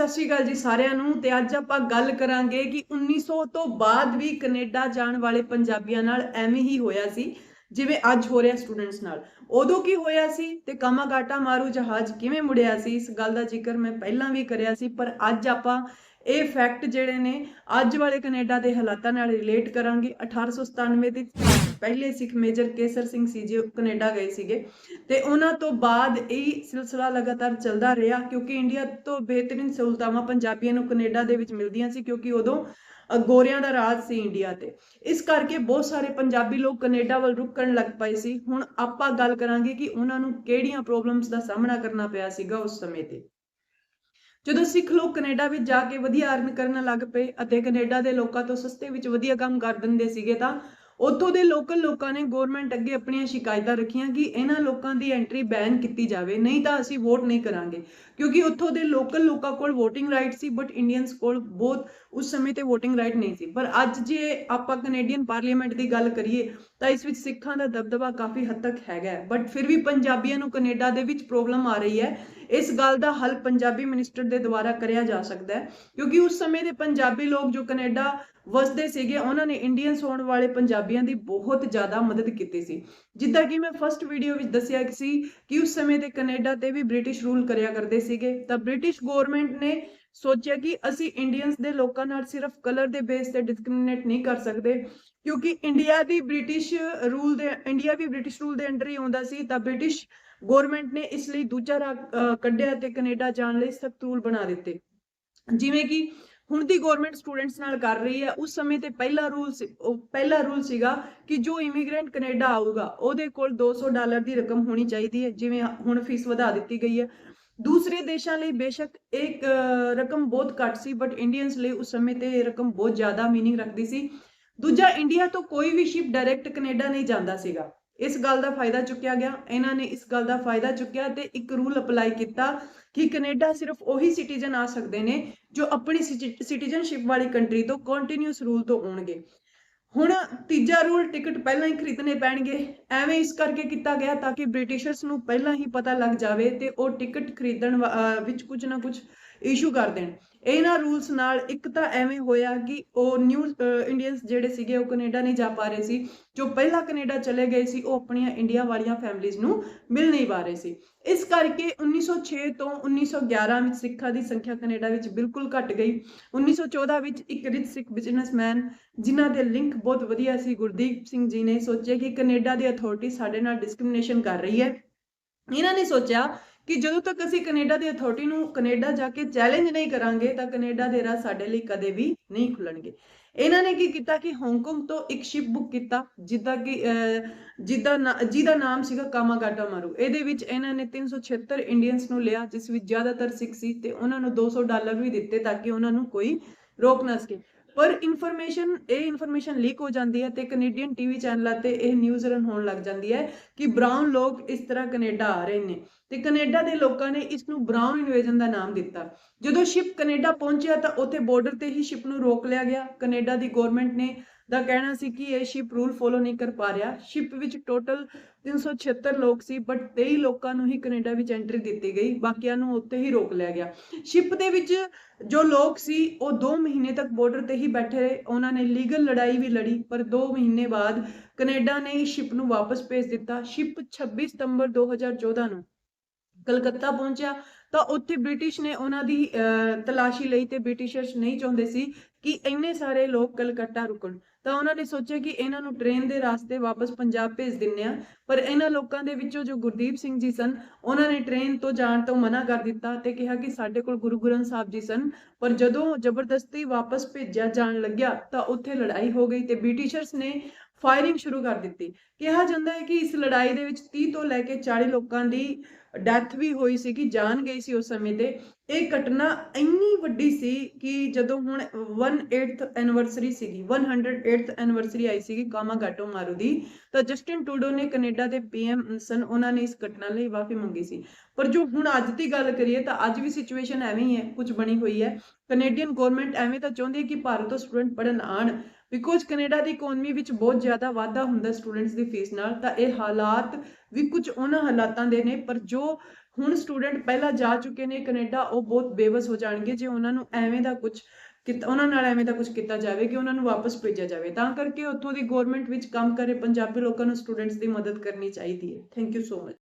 ਸਤਿ ਸ਼੍ਰੀ ਅਕਾਲ ਜੀ ਸਾਰਿਆਂ ਨੂੰ ਤੇ ਅੱਜ ਆਪਾਂ ਗੱਲ ਕਰਾਂਗੇ ਕਿ 1900 ਤੋਂ ਬਾਅਦ ਵੀ ਕੈਨੇਡਾ ਜਾਣ ਵਾਲੇ ਪੰਜਾਬੀਆਂ ਨਾਲ ਐਵੇਂ ਹੀ ਹੋਇਆ ਸੀ, ਜਿਵੇਂ ਅੱਜ ਹੋ ਰਿਹਾ ਸਟੂਡੈਂਟਸ ਨਾਲ। ਉਦੋਂ ਕੀ ਹੋਇਆ ਸੀ ਤੇ ਕਾਮਾਗਾਟਾ ਮਾਰੂ ਜਹਾਜ਼ ਕਿਵੇਂ ਮੁੜਿਆ ਸੀ? ਇਸ ਗੱਲ ਦਾ ਜ਼ਿਕਰ ਮੈਂ ਪਹਿਲਾਂ ਵੀ ਕਰਿਆ ਸੀ, ਪਰ ਅੱਜ ਆਪਾਂ ਇਹ ਫੈਕਟ ਜਿਹੜੇ ਨੇ ਅੱਜ ਵਾਲੇ ਕੈਨੇਡਾ ਦੇ ਹਾਲਾਤਾਂ ਨਾਲ ਰਿਲੇਟ ਕਰਾਂਗੇ। 1897 ਦੇ ਪਹਿਲੇ ਸਿੱਖ ਮੇਜਰ ਕੇਸਰ ਸਿੰਘ ਸੀ ਜੀ ਕੈਨੇਡਾ ਗਏ ਸੀਗੇ। ਤੇ ਉਹਨਾਂ ਤੋਂ ਬਾਅਦ ਇਹ ਸਿਲਸਿਲਾ ਲਗਾਤਾਰ ਚੱਲਦਾ ਰਿਹਾ ਕਿਉਂਕਿ ਇੰਡੀਆ ਤੋਂ ਬਿਹਤਰੀਨ ਸਹੂਲਤਾਵਾਂ ਪੰਜਾਬੀਆਂ ਨੂੰ ਕੈਨੇਡਾ ਦੇ ਵਿੱਚ ਮਿਲਦੀਆਂ ਸੀ ਕਿਉਂਕਿ ਉਦੋਂ ਗੋਰਿਆਂ ਦਾ ਰਾਜ ਸੀ ਇੰਡੀਆ ਤੇ। ਇਸ ਕਰਕੇ ਬਹੁਤ ਸਾਰੇ ਪੰਜਾਬੀ ਲੋਕ ਕੈਨੇਡਾ ਵੱਲ ਰੁਕਣ ਲੱਗ ਪਏ ਸੀ। ਹੁਣ ਆਪਾਂ ਗੱਲ ਕਰਾਂਗੇ ਕਿ ਉਹਨਾਂ ਨੂੰ ਕਿਹੜੀਆਂ ਪ੍ਰੋਬਲਮਸ ਦਾ ਸਾਹਮਣਾ ਕਰਨਾ ਪਿਆ ਸੀਗਾ ਉਸ ਸਮੇਂ ਤੇ। ਜਦੋਂ ਸਿੱਖ ਲੋਕ ਕੈਨੇਡਾ ਵਿੱਚ ਜਾ ਕੇ ਵਧੀਆ ਅਰਨ ਕਰਨ ਲੱਗ ਪਏ ਅਤੇ ਕੈਨੇਡਾ ਦੇ ਲੋਕਾਂ ਤੋਂ ਸਸਤੇ ਵਿੱਚ ਵਧੀਆ ਕੰਮ ਕਰ ਦਿੰਦੇ ਸੀਗੇ ਤਾਂ ਉੱਥੋਂ ਦੇ ਲੋਕਲ ਲੋਕਾਂ ਨੇ ਗਵਰਨਮੈਂਟ ਅੱਗੇ ਆਪਣੀਆਂ ਸ਼ਿਕਾਇਤਾਂ ਰੱਖੀਆਂ ਕਿ ਇਹਨਾਂ ਲੋਕਾਂ ਦੀ ਐਂਟਰੀ ਬੈਨ ਕੀਤੀ ਜਾਵੇ, ਨਹੀਂ ਤਾਂ ਅਸੀਂ ਵੋਟ ਨਹੀਂ ਕਰਾਂਗੇ। ਕਿਉਂਕਿ ਉੱਥੋਂ ਦੇ ਲੋਕਲ ਲੋਕਾਂ ਕੋਲ VOTING ਰਾਈਟ ਸੀ ਬਟ ਇੰਡੀਅਨਸ ਕੋਲ ਬਹੁਤ ਉਸ ਸਮੇਂ ਤੇ VOTING ਰਾਈਟ ਨਹੀਂ ਸੀ। ਪਰ ਅੱਜ ਜੇ ਆਪਾਂ ਕੈਨੇਡੀਅਨ ਪਾਰਲੀਮੈਂਟ ਦੀ ਗੱਲ ਕਰੀਏ, ਤਾਂ ਇਸ ਵਿੱਚ ਸਿੱਖਾਂ ਦਾ ਦਬਦਬਾ ਕਾਫੀ ਹੱਦ ਤੱਕ ਹੈਗਾ ਬਟ ਫਿਰ ਵੀ ਪੰਜਾਬੀਆਂ ਨੂੰ ਕੈਨੇਡਾ ਦੇ ਵਿੱਚ ਪ੍ਰੋਬਲਮ ਆ ਰਹੀ ਹੈ ਇਸ ਗੱਲ ਦਾ ਹੱਲ ਪੰਜਾਬੀ ਮਿਨਿਸਟਰ ਦੇ ਦੁਆਰਾ ਕਰਿਆ ਜਾ ਸਕਦਾ ਹੈ, ਕਿਉਂਕਿ ਉਸ ਸਮੇਂ ਦੇ ਪੰਜਾਬੀ ਲੋਕ ਜੋ ਕੈਨੇਡਾ ਵਸਦੇ ਸੀਗੇ, ਉਹਨਾਂ ਨੇ ਇੰਡੀਅਨਸ ਹੋਣ ਵਾਲੇ ਪੰਜਾਬੀਆਂ ਦੀ ਬਹੁਤ ਜ਼ਿਆਦਾ ਮਦਦ ਕੀਤੀ ਸੀ। ਜਿੱਦਾਂ ਕਿ ਮੈਂ ਫਰਸਟ ਵੀਡੀਓ ਵਿੱਚ ਦੱਸਿਆ ਕਿ ਸੀ ਕਿ ਉਸ ਸਮੇਂ ਦੇ ਕੈਨੇਡਾ ਤੇ ਵੀ ਬ੍ਰਿਟਿਸ਼ ਰੂਲ ਕਰਿਆ ਕਰਦੇ ਸੀਗੇ, ਤਾਂ ਬ੍ਰਿਟਿਸ਼ ਗਵਰਨਮੈਂਟ ਨੇ ਸੋਚਿਆ ਕਿ ਅਸੀਂ ਇੰਡੀਅਨਸ ਦੇ ਲੋਕਾਂ ਨਾਲ ਸਿਰਫ ਕਲਰ ਦੇ ਬੇਸ ਤੇ ਡਿਸਕ੍ਰਿਮੀਨੇਟ ਨਹੀਂ ਕਰ ਸਕਦੇ, ਕਿਉਂਕਿ ਇੰਡੀਆ ਦੀ ਬ੍ਰਿਟਿਸ਼ ਰੂਲ ਦੇ ਇੰਡੀਆ ਵੀ ਬ੍ਰਿਟਿਸ਼ ਰੂਲ ਦੇ ਅੰਡਰ ਹੀ ਆਉਂਦਾ ਸੀ, ਤਾਂ ਬ੍ਰਿਟਿਸ਼ ਗਵਰਨਮੈਂਟ ਨੇ ਇਸ ਲਈ ਦੂਜਾ ਰਾਹ ਕੱਢਿਆ ਤੇ ਕੈਨੇਡਾ ਜਾਣ ਲਈ ਸਖਤ ਰੂਲ ਬਣਾ ਦਿੱਤੇ। ਜਿਵੇਂ ਕਿ ਹੁਣ ਦੀ ਗਵਰਨਮੈਂਟ ਸਟੂਡੈਂਟਸ ਨਾਲ ਕਰ ਰਹੀ ਹੈ, ਉਸ ਸਮੇਂ ਤੇ ਪਹਿਲਾ ਰੂਲ ਉਹ ਪਹਿਲਾ ਰੂਲ ਸੀਗਾ ਕਿ ਜੋ ਇਮੀਗ੍ਰੈਂਟ ਕੈਨੇਡਾ ਆਊਗਾ, ਉਹਦੇ ਕੋਲ 200 ਡਾਲਰ ਦੀ ਰਕਮ ਹੋਣੀ ਚਾਹੀਦੀ ਹੈ, ਜਿਵੇਂ ਹੁਣ ਫੀਸ ਵਧਾ ਦਿੱਤੀ ਗਈ ਹੈ। ਦੂਸਰੇ ਦੇਸ਼ਾਂ ਲਈ ਬੇਸ਼ੱਕ ਇੱਕ ਰਕਮ ਬਹੁਤ ਘੱਟ ਸੀ ਬਟ ਇੰਡੀਅਨਸ ਲਈ ਉਸ ਸਮੇਂ ਤੇ ਇਹ ਰਕਮ ਬਹੁਤ ਜ਼ਿਆਦਾ ਮੀਨਿੰਗ ਰੱਖਦੀ ਸੀ। ਦੂਜਾ ਇੰਡੀਆ ਤੋਂ ਕੋਈ ਵੀ ਸ਼ਿਪ ਡਾਇਰੈਕਟ ਕੈਨੇਡਾ ਨਹੀਂ ਜਾਂਦਾ ਸੀਗਾ। ਇਸ ਗੱਲ ਦਾ ਫਾਇਦਾ ਚੁੱਕਿਆ ਗਿਆ। ਇਹਨਾਂ ਨੇ ਇਸ ਗੱਲ ਦਾ ਫਾਇਦਾ ਚੁੱਕਿਆ ਤੇ ਇੱਕ ਰੂਲ ਅਪਲਾਈ ਕੀਤਾ ਕਿ ਕੈਨੇਡਾ ਸਿਰਫ ਉਹੀ ਸਿਟੀਜ਼ਨ ਆ ਸਕਦੇ ਨੇ ਜੋ ਆਪਣੀ ਸਿਟੀਜ਼ਨਸ਼ਿਪ ਵਾਲੀ ਕੰਟਰੀ ਤੋਂ ਕੰਟੀਨਿਊਸ ਰੂਲ ਤੋਂ ਆਉਣਗੇ। ਹੁਣ ਤੀਜਾ ਰੂਲ ਟਿਕਟ ਪਹਿਲਾਂ ਹੀ ਖਰੀਦਣੇ ਪੈਣਗੇ। ਐਵੇਂ ਇਸ ਕਰਕੇ ਕੀਤਾ ਗਿਆ ਤਾਂ ਕਿ ਬ੍ਰਿਟਿਸ਼ਰਸ ਨੂੰ ਪਹਿਲਾਂ ਹੀ ਪਤਾ ਲੱਗ ਜਾਵੇ ਤੇ ਉਹ ਟਿਕਟ ਖਰੀਦਣ ਵਾ- ਵਿੱਚ ਕੁਝ ਨਾ ਕੁਝ ਇਸ਼ੂ ਕਰ ਦੇਣ। ਇਹਨਾਂ ਰੂਲਸ ਨਾਲ ਇੱਕ ਤਾਂ ਐਵੇਂ ਹੋਇਆ ਕਿ ਉਹ ਨਿਊ ਇੰਡੀਅਨਸ ਜਿਹੜੇ ਸੀਗੇ ਉਹ ਕੈਨੇਡਾ ਨਹੀਂ ਜਾ ਪਾ ਰਹੇ ਸੀ, ਜੋ ਪਹਿਲਾਂ ਕੈਨੇਡਾ ਚਲੇ ਗਏ ਸੀ, ਉਹ ਆਪਣੀਆਂ ਇੰਡੀਆ ਵਾਲੀਆਂ ਫੈਮਿਲੀਜ਼ ਨੂੰ ਮਿਲ ਨਹੀਂ ਪਾ ਰਹੇ ਸੀ। ਇਸ ਕਰਕੇ 1906 ਤੋਂ 1911 ਵਿੱਚ ਸਿੱਖਾਂ ਦੀ ਸੰਖਿਆ ਕੈਨੇਡਾ ਵਿੱਚ ਬਿਲਕੁਲ ਘਟ ਗਈ। 1914 ਵਿੱਚ ਇੱਕ ਰਿਚ ਸਿੱਖ ਬਿਜ਼ਨਸਮੈਨ ਜਿਨ੍ਹਾਂ ਦੇ ਲਿੰਕ ਬਹੁਤ ਵਧੀਆ ਸੀ, ਗੁਰਦੀਪ ਸਿੰਘ ਜੀ ਨੇ ਸੋਚਿਆ ਕਿ ਕੈਨੇਡਾ ਦੀ ਅਥਾਰਟੀ ਸਾਡੇ ਨਾਲ ਡਿਸਕ੍ਰਿਮੀਨੇਸ਼ਨ ਕਰ ਰਹੀ ਹੈ। ਇਹਨਾਂ ਨੇ ਸੋਚਿਆ ਕਿ ਜਦੋਂ ਤੱਕ ਅਸੀਂ ਕੈਨੇਡਾ ਦੀ ਅਥਾਰਟੀ ਨੂੰ ਕੈਨੇਡਾ ਜਾ ਕੇ ਚੈਲੰਜ ਨਹੀਂ ਕਰਾਂਗੇ ਤਾਂ ਕੈਨੇਡਾ ਦੇ ਰਾਹ ਸਾਡੇ ਲਈ ਕਦੇ ਵੀ ਨਹੀਂ ਖੁੱਲਣਗੇ। ਇਹਨਾਂ ਨੇ ਕੀ ਕੀਤਾ ਕਿ ਹਾਂਗਕਾਂਗ ਤੋਂ ਇੱਕ ਸ਼ਿਪ ਬੁੱਕ ਕੀਤਾ ਜਿੱਦਾਂ ਕਿ ਅਹ, ਜਿੱਦਾਂ ਜਿਹਦਾ ਨਾਮ ਸੀਗਾ ਕਾਮਾਗਾਟਾ ਮਾਰੂ ਇਹਦੇ ਵਿੱਚ ਇਹਨਾਂ ਨੇ 376 ਇੰਡੀਅਨਸ ਨੂੰ ਲਿਆ ਜਿਸ ਵਿੱਚ ਜ਼ਿਆਦਾਤਰ ਸਿੱਖ ਸੀ ਤੇ ਉਹਨਾਂ ਨੂੰ 200 ਡਾਲਰ ਵੀ ਦਿੱਤੇ ਤਾਂ ਕਿ ਉਹਨਾਂ ਨੂੰ ਕੋਈ ਰੋਕ ਨਾ ਸਕੇ। ਪਰ ਇਨਫੋਰਮੇਸ਼ਨ ਇਹ ਇਨਫੋਰਮੇਸ਼ਨ ਲੀਕ ਹੋ ਜਾਂਦੀ ਹੈ ਤੇ ਕੈਨੇਡੀਅਨ ਟੀਵੀ ਚੈਨਲਾਂ ਤੇ ਇਹ ਨਿਊਜ਼ ਰਨ ਹੋਣ ਲੱਗ ਜਾਂਦੀ ਹੈ ਕਿ ਬ੍ਰਾਊਨ ਲੋਕ ਇਸ ਤਰ੍ਹਾਂ ਕੈਨੇਡਾ ਆ ਰਹੇ ਨੇ। ਤੇ ਕੈਨੇਡਾ ਦੇ ਲੋਕਾਂ ਨੇ ਇਸ ਨੂੰ ਬ੍ਰਾਊਨ ਇਨਵੇਜਨ ਦਾ ਨਾਮ ਦਿੱਤਾ। ਜਦੋਂ ਸ਼ਿਪ ਕੈਨੇਡਾ ਪਹੁੰਚਿਆ ਤਾਂ ਉੱਥੇ ਬਾਰਡਰ ਤੇ ਹੀ ਸ਼ਿਪ ਨੂੰ ਰੋਕ ਲਿਆ ਗਿਆ। ਕੈਨੇਡਾ ਦੀ ਗਵਰਨਮੈਂਟ ਨੇ ਦਾ ਕਹਿਣਾ ਸੀ ਕਿ ਇਹ ਸ਼ਿਪ ਰੂਲ ਫੋਲੋ ਨਹੀਂ ਕਰ ਪਾ ਰਿਹਾ। ਸ਼ਿਪ ਵਿੱਚ ਟੋਟਲ 376 ਲੋਕ ਸੀ ਬਟ 23 ਲੋਕਾਂ ਨੂੰ ਹੀ ਕੈਨੇਡਾ ਵਿੱਚ ਐਂਟਰੀ ਦਿੱਤੀ ਗਈ। ਬਾਕੀਆਂ ਨੂੰ ਉੱਥੇ ਹੀ ਰੋਕ ਲਿਆ ਗਿਆ। ਸ਼ਿਪ ਦੇ ਵਿੱਚ ਜੋ ਲੋਕ ਸੀ, ਉਹ 2 ਮਹੀਨੇ ਤੱਕ ਬਾਰਡਰ ਤੇ ਹੀ ਬੈਠੇ ਰਹੇ। ਉਹਨਾਂ ਨੇ ਲੀਗਲ ਲੜਾਈ ਵੀ ਲੜੀ, ਪਰ 2 ਮਹੀਨੇ ਬਾਅਦ ਕੈਨੇਡਾ ਨੇ ਇਸ ਸ਼ਿਪ ਨੂੰ ਵਾਪਸ ਭੇਜ ਦਿੱਤਾ। ਸ਼ਿਪ 26 ਸਤੰਬਰ 2014 ਨੂੰ ਕਲਕੱਤਾ ਪਹੁੰਚਿਆ। ਤਾਂ ਉੱਥੇ ਬ੍ਰਿਟਿਸ਼ ਨੇ ਉਹਨਾਂ ਦੀ ਤਲਾਸ਼ੀ ਲਈ ਤੇ ਬ੍ਰਿਟਿਸ਼ਰਸ ਨਹੀਂ ਚਾਹੁੰਦੇ ਸੀ ਕਿ ਇੰਨੇ ਸਾਰੇ ਲੋਕ ਕਲਕੱਤਾ ਰੁਕਣ। ਤਾਂ ਉਹਨਾਂ ਨੇ ਸੋਚਿਆ ਕਿ ਇਹਨਾਂ ਨੂੰ ਟ੍ਰੇਨ ਦੇ ਰਾਸਤੇ ਵਾਪਸ ਪੰਜਾਬ ਭੇਜ ਦਿੰਨੇ ਆ ਪਰ ਇਹਨਾਂ ਲੋਕਾਂ ਦੇ ਵਿੱਚੋਂ ਜੋ ਗੁਰਦੀਪ ਸਿੰਘ ਜੀ ਸਨ, ਉਹਨਾਂ ਨੇ ਟ੍ਰੇਨ ਤੋਂ ਜਾਣ ਤੋਂ ਮਨਾ ਕਰ ਦਿੱਤਾ ਤੇ ਕਿਹਾ ਕਿ ਸਾਡੇ ਕੋਲ ਗੁਰੂ ਗ੍ਰੰਥ ਸਾਹਿਬ ਜੀ ਸਨ। ਪਰ ਜਦੋਂ ਜ਼ਬਰਦਸਤੀ ਵਾਪਸ ਭੇਜਿਆ ਜਾਣ ਲੱਗਿਆ ਤਾਂ ਉੱਥੇ ਲੜਾਈ ਹੋ ਗਈ ਤੇ ਬ੍ਰਿਟਿਸ਼ਰਸ ਨੇ ਫਾਇਰਿੰਗ ਸ਼ੁਰੂ ਕਰ ਦਿੱਤੀ। ਕਿਹਾ ਜਾਂਦਾ ਹੈ ਕਿ ਇਸ ਲੜਾਈ ਦੇ ਵਿੱਚ 30 ਤੋਂ ਲੈ ਕੇ 40 ਲੋਕਾਂ ਦੀ ਡੈਥ ਵੀ ਹੋਈ ਸੀ ਕਿ ਜਾਨ ਗਈ ਸੀ ਉਸ ਸਮੇਂ ਤੇ। ਇਹ ਘਟਨਾ ਇੰਨੀ ਵੱਡੀ ਸੀ ਕਿ ਜਦੋਂ ਹੁਣ 1/8th ਐਨੀਵਰਸਰੀ ਸੀਗੀ 108th ਐਨੀਵਰਸਰੀ ਆਈ ਸੀਗੀ ਕਾਮਾਗਾਟੋ ਮਾਰੂ ਦੀ, ਤਾਂ ਜਸਟਿਨ ਟੂਡੋ ਨੇ ਕੈਨੇਡਾ ਦੇ ਪੀਐਮ ਸਨ, ਉਹਨਾਂ ਨੇ ਇਸ ਘਟਨਾ ਲਈ ਮਾਫੀ ਮੰਗੀ ਸੀ। ਪਰ ਜੋ ਹੁਣ ਅੱਜ ਦੀ ਗੱਲ ਕਰੀਏ ਤਾਂ ਅੱਜ ਵੀ ਸਿਚੁਏਸ਼ਨ ਐਵੇਂ ਹੀ ਹੈ, ਕੁਝ ਬਣੀ ਹੋਈ ਹੈ। ਕੈਨੇਡੀਅਨ ਗਵਰਨਮੈਂਟ ਐਵੇਂ ਤਾਂ ਚਾਹੁੰਦੀ ਹੈ ਕਿ ਭਾਰਤ ਤੋਂ ਸਟੂਡੈਂਟ ਪੜਨ ਆਣ ਬਿਕੋਜ਼ ਕੈਨੇਡਾ ਦੀ ਇਕਨੋਮੀ ਵਿੱਚ ਬਹੁਤ ਜ਼ਿਆਦਾ ਵਾਧਾ ਹੁੰਦਾ ਸਟੂਡੈਂਟਸ ਦੀ ਫੀਸ ਨਾਲ, ਤਾਂ ਇਹ ਹਾਲਾਤ ਵੀ ਕੁਝ ਉਹਨਾਂ ਹਾਲਾਤਾਂ ਦੇ ਨੇ, ਪਰ ਜੋ ਹੁਣ ਸਟੂਡੈਂਟ ਪਹਿਲਾਂ ਜਾ ਚੁੱਕੇ ਨੇ ਕੈਨੇਡਾ ਉਹ ਬਹੁਤ ਬੇਵਸ ਹੋ ਜਾਣਗੇ ਜੇ ਉਹਨਾਂ ਨੂੰ ਐਵੇਂ ਦਾ ਕੁਝ ਕੀਤਾ, ਉਹਨਾਂ ਨਾਲ ਐਵੇਂ ਦਾ ਕੁਝ ਕੀਤਾ ਜਾਵੇ ਕਿ ਉਹਨਾਂ ਨੂੰ ਵਾਪਸ ਭੇਜਿਆ ਜਾਵੇ। ਤਾਂ ਕਰਕੇ ਉੱਥੋਂ ਦੀ ਗਵਰਨਮੈਂਟ ਵਿੱਚ ਕੰਮ ਕਰੇ ਪੰਜਾਬੀ ਲੋਕਾਂ ਨੂੰ ਸਟੂਡੈਂਟਸ ਦੀ ਮਦਦ ਕਰਨੀ ਚਾਹੀਦੀ ਹੈ। Thank you so much